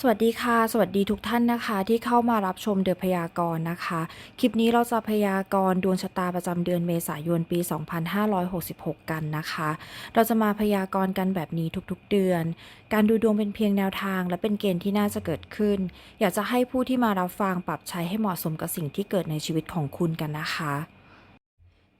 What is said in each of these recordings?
สวัสดีค่ะ สวัสดีทุกท่านนะคะที่เข้ามารับชมเดือพยากรณ์นะคะ คลิปนี้เราจะพยากรณ์ดวงชะตาประจำเดือนเมษายนปี 2566 กันนะคะ เราจะมาพยากรณ์กันแบบนี้ทุกๆเดือน การดูดวงเป็นเพียงแนวทาง และเป็นเกณฑ์ที่น่าจะเกิดขึ้น อยากจะให้ผู้ที่มารับฟังปรับใช้ให้เหมาะสมกับสิ่งที่เกิดในชีวิตของคุณกันนะคะ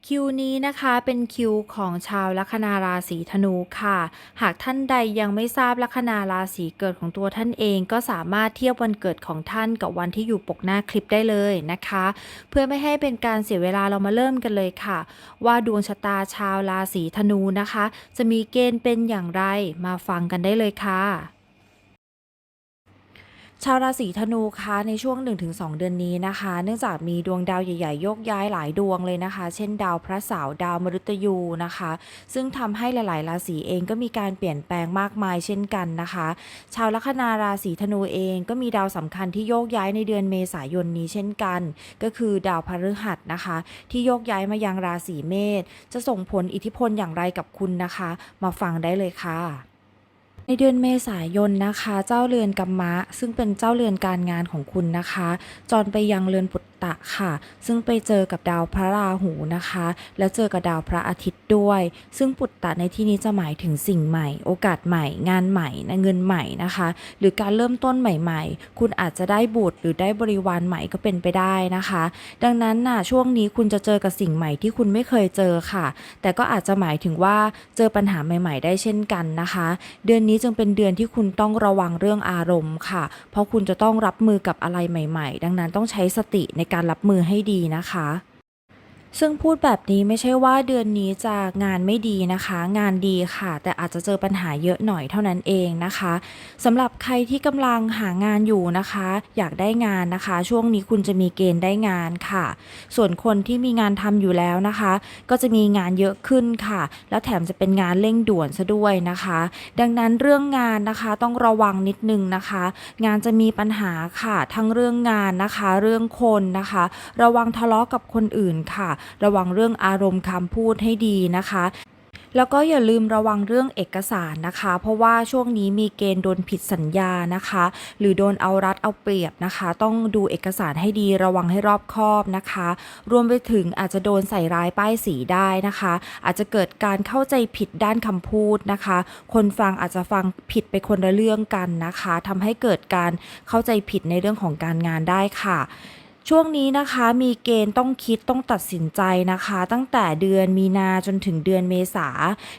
คิวนี้นะคะเป็นคิวของชาวลัคนาราศีธนูค่ะ หากท่านใดยังไม่ทราบลัคนาราศีเกิดของตัวท่านเอง ก็สามารถเทียบวันเกิดของท่านกับวันที่อยู่ปกหน้าคลิปได้เลยนะคะ เพื่อไม่ให้เป็นการเสียเวลาเรามาเริ่มกันเลยค่ะ ว่าดวงชะตาชาวราศีธนูนะคะ จะมีเกณฑ์เป็นอย่างไรมาฟังกันได้เลยค่ะ ชาวราศีธนูคะในช่วง 1-2 เดือนนี้นะคะ เนื่องจากมีดวงดาวใหญ่ๆโยกย้ายหลายดวงเลยนะคะ เช่นดาวพระเสาร์ดาวมฤตยูนะคะ ซึ่งทำให้หลายๆ ราศีเองก็มีการเปลี่ยนแปลงมากมายเช่นกันนะคะ ชาวลัคนาราศีธนูเองก็มีดาวสำคัญที่โยกย้ายในเดือนเมษายนนี้เช่นกัน ก็คือดาวพฤหัสนะคะ ที่โยกย้ายมายังราศีเมษจะส่งผลอิทธิพลอย่างไรกับคุณนะคะ มาฟังได้เลยค่ะ ในเดือนเมษายนนะคะ เจ้าเรือนกัมมะ ซึ่งเป็นเจ้าเรือนการงานของคุณนะคะ จรไปยังเรือนปุต ตะค่ะ ซึ่งไปเจอกับดาวพระราหูนะคะ แล้วเจอกับดาวพระอาทิตย์ด้วย ซึ่งปุตตะในที่นี้จะหมายถึงสิ่งใหม่ โอกาสใหม่ งานใหม่นะเงินใหม่นะคะ หรือการเริ่มต้นใหม่ ๆ คุณอาจจะได้บุตรหรือได้บริวารใหม่ก็เป็นไปได้นะคะ ดังนั้นน่ะช่วงนี้คุณจะเจอกับสิ่งใหม่ที่คุณไม่เคยเจอค่ะ แต่ก็อาจจะหมายถึงว่าเจอปัญหาใหม่ ๆ ได้เช่นกันนะคะ เดือนนี้จึงเป็นเดือนที่คุณต้องระวังเรื่องอารมณ์ค่ะ เพราะคุณจะต้องรับมือกับอะไรใหม่ ๆ ดังนั้นต้องใช้สติในการรับมือให้ดีนะคะ ซึ่งพูดแบบนี้ไม่ใช่ว่าเดือนนี้จะงานไม่ดีนะคะ งานดีค่ะ แต่อาจจะเจอปัญหาเยอะหน่อยเท่านั้นเองนะคะสำหรับใครที่กำลังหางานอยู่นะคะ อยากได้งานนะคะ ช่วงนี้คุณจะมีเกณฑ์ได้งานค่ะ ส่วนคนที่มีงานทำอยู่แล้วนะคะ ก็จะมีงานเยอะขึ้นค่ะ แล้วแถมจะเป็นงานเร่งด่วนซะด้วยนะคะ ดังนั้นเรื่องงานนะคะต้องระวังนิดนึงนะคะ งานจะมีปัญหาค่ะ ทั้งเรื่องงานนะคะ เรื่องคนนะคะ ระวังทะเลาะกับคนอื่นค่ะระวังเรื่องอารมณ์คำพูดให้ดีนะคะแล้วก็อย่าลืมระวังเรื่องเอกสารนะคะ เพราะว่าช่วงนี้มีเกณฑ์โดนผิดสัญญานะคะ หรือโดนเอารัดเอาเปรียบนะคะ ต้องดูเอกสารให้ดีระวังให้รอบคอบนะคะ รวมไปถึงอาจจะโดนใส่ร้ายป้ายสีได้นะคะ อาจจะเกิดการเข้าใจผิดด้านคำพูดนะคะ คนฟังอาจจะฟังผิดไปคนละเรื่องกันนะคะทำให้เกิดการเข้าใจผิดในเรื่องของการงานได้ค่ะ ช่วงนี้นะคะมีเกณฑ์ต้องคิดต้องตัดสินใจนะคะ ตั้งแต่เดือนมีนาจนถึงเดือนเมษา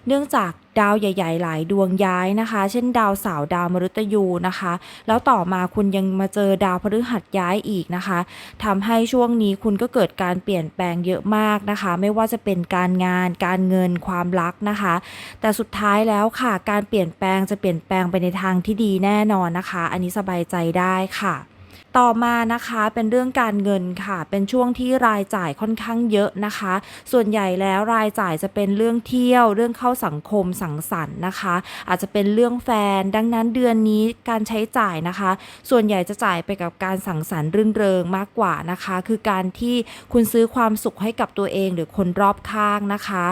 เนื่องจากดาวใหญ่ ๆ หลายดวงย้ายนะคะ เช่นดาวเสาร์ดาวมฤตยูนะคะ แล้วต่อมาคุณยังมาเจอดาวพฤหัสย้ายอีกนะคะทำให้ช่วงนี้คุณก็เกิดการเปลี่ยนแปลงเยอะมากนะคะ ไม่ว่าจะเป็นการงาน การเงินความรักนะคะ แต่สุดท้ายแล้วค่ะ การเปลี่ยนแปลงจะเปลี่ยนแปลงไปในทางที่ดีแน่นอนนะคะ อันนี้สบายใจได้ค่ะ ต่อมานะคะเป็นเรื่องการเงินค่ะ เป็นช่วงที่รายจ่ายค่อนข้างเยอะนะคะ ส่วนใหญ่แล้วรายจ่ายจะเป็นเรื่องเที่ยว เรื่องเข้าสังคมสังสรรค์นะคะ อาจจะเป็นเรื่องแฟน ดังนั้นเดือนนี้การใช้จ่ายนะคะ ส่วนใหญ่จะจ่ายไปกับการสังสรรค์รื่นเริงมากกว่านะคะ คือการที่คุณซื้อความสุขให้กับตัวเองหรือคนรอบข้างนะคะ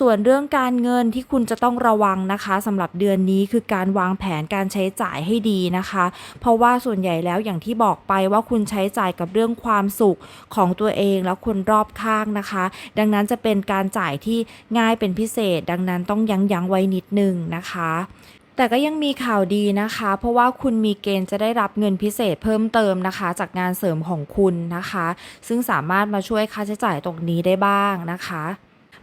ส่วนเรื่องการเงินที่คุณจะต้องระวังนะคะสำหรับเดือนนี้คือการวางแผนการใช้จ่ายให้ดีนะคะ เพราะว่าส่วนใหญ่แล้วอย่างที่บอกไปว่าคุณใช้จ่ายกับเรื่องความสุขของตัวเองแล้วคนรอบข้างนะคะ ดังนั้นจะเป็นการจ่ายที่ง่ายเป็นพิเศษ ดังนั้นต้องยั้งยั้งไว้นิดนึงนะคะแต่ก็ยังมีข่าวดีนะคะ เพราะว่าคุณมีเกณฑ์จะได้รับเงินพิเศษเพิ่มเติมนะคะ จากงานเสริมของคุณนะคะ ซึ่งสามารถมาช่วยค่าใช้จ่ายตรงนี้ได้บ้างนะคะ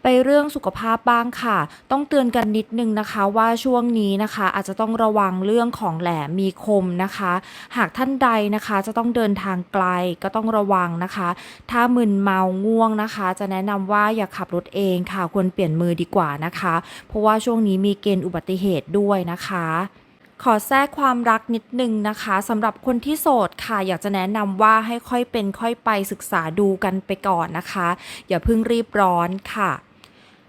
ไปเรื่องสุขภาพบ้างค่ะ ต้องเตือนกันนิดนึงนะคะว่าช่วงนี้นะคะ อาจจะต้องระวังเรื่องของแหลมมีคมนะคะ หากท่านใดนะคะจะต้องเดินทางไกลก็ต้องระวังนะคะ ถ้ามึนเมาง่วงนะคะ จะแนะนำว่าอย่าขับรถเองค่ะควรเปลี่ยนมือดีกว่านะคะ เพราะว่าช่วงนี้มีเกณฑ์อุบัติเหตุด้วยนะคะขอแทรกความรักนิดนึงนะคะสำหรับคนที่โสดค่ะ อยากจะแนะนำว่าให้ค่อยเป็นค่อยไปศึกษาดูกันไปก่อนนะคะ อย่าเพิ่งรีบร้อนค่ะ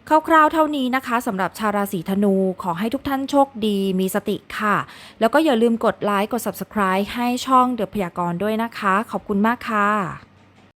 คร่าวๆเท่านี้นะคะสำหรับชาวราศีธนูขอให้ทุกท่านโชคดีมีสติค่ะ แล้วก็อย่าลืมกดไลค์กด Subscribe ให้ช่องเดอะพยากรณ์ด้วยนะคะ ขอบคุณมากค่ะ